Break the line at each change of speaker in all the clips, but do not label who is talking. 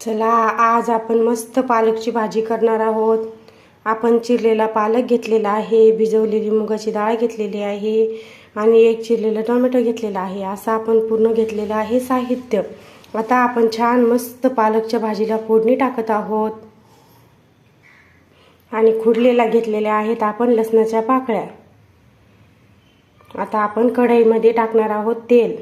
चला आज आपण मस्त पालकची भाजी करणार आहोत. आपण चिरलेला पालक घेतलेला आहे भिजवलेली मुगाची डाळ घेतलेली आहे आणि एक चिरलेलं टोमॅटो घेतलेला आहे. असं आपण पूर्ण घेतलेलं आहे साहित्य. आता आपण छान मस्त पालकच्या भाजीला फोडणी टाकत आहोत. आणि खुडलेला घेतलेल्या आहेत आपण लसणाच्या पाकळ्या. आता आपण कढईमध्ये टाकणार आहोत तेल.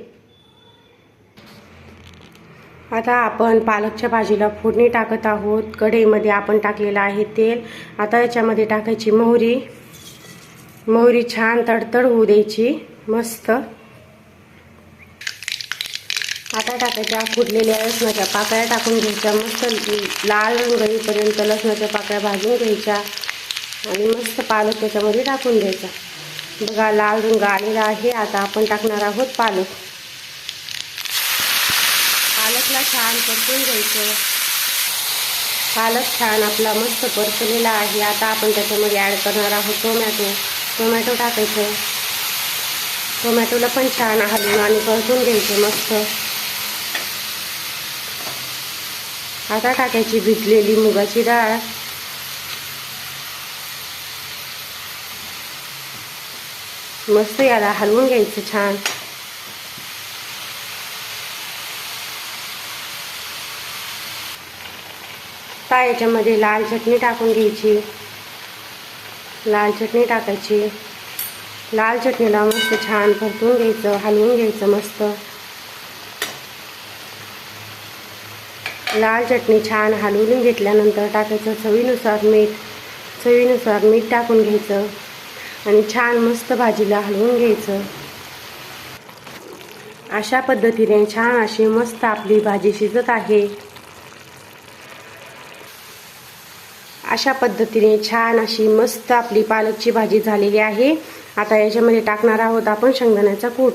आता आपण पालकच्या भाजीला फोडणी टाकत आहोत. कढईमध्ये आपण टाकलेलं आहे तेल. आता याच्यामध्ये टाकायची मोहरी. मोहरी छान तडतड होऊ द्यायची. मस्त. आता टाकायच्या फुटलेल्या लसणाच्या पाकळ्या टाकून घ्यायच्या. मस्त लाल रंग येईपर्यंत लसणाच्या पाकळ्या भाजून घ्यायच्या. आणि मस्त पालक त्याच्यामध्ये टाकून द्यायचा. बघा लाल रंग आलेला आहे. आता आपण टाकणार आहोत पालक. पालकला छान परतून घ्यायचं. पालक छान आपला मस्त परतलेला आहे. आता आपण त्याच्यामध्ये ॲड करणार आहोत टोमॅटो टोमॅटो टाकायचं. टोमॅटोला पण छान हलवून आणि परतून घ्यायचं मस्त. आता टाकायची भिजलेली मुगाची डाळ. मस्त याला हलवून घ्यायचं छान. आता याच्यामध्ये लाल चटणी टाकून घ्यायची. लाल चटणी टाकायची. लाल चटणीला मस्त छान परतून घ्यायचं हलवून घ्यायचं मस्त. लाल चटणी छान हलवून घेतल्यानंतर टाकायचं चवीनुसार मीठ. चवीनुसार मीठ टाकून घ्यायचं आणि छान मस्त भाजीला हलवून घ्यायचं. अशा पद्धतीने छान अशी मस्त आपली भाजी शिजत आहे. अशा पद्धतीने छान अशी मस्त आपली पालकची भाजी झालेली आहे. आता याच्यामध्ये टाकणार आहोत आपण शेंगदाण्याचा कूट.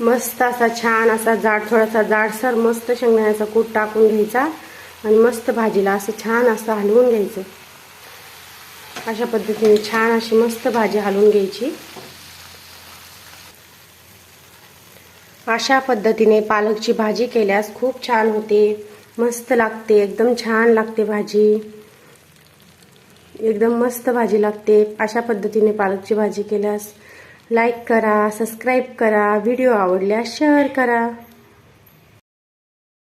मस्त असा छान असा जाड थोडासा जाडसर मस्त शेंगदाण्याचा कूट टाकून घ्यायचा आणि मस्त भाजीला असं छान असं हलवून घ्यायचं. अशा पद्धतीने छान अशी मस्त भाजी हलवून घ्यायची. अशा पद्धतीने पालकची भाजी केल्यास खूप छान होते. मस्त लागते एकदम छान लागते भाजी. एकदम मस्त भाजी लागते. अशा पद्धतीने पालकची भाजी केल्यास लाईक करा सबस्क्राईब करा व्हिडिओ आवडल्यास शेअर करा.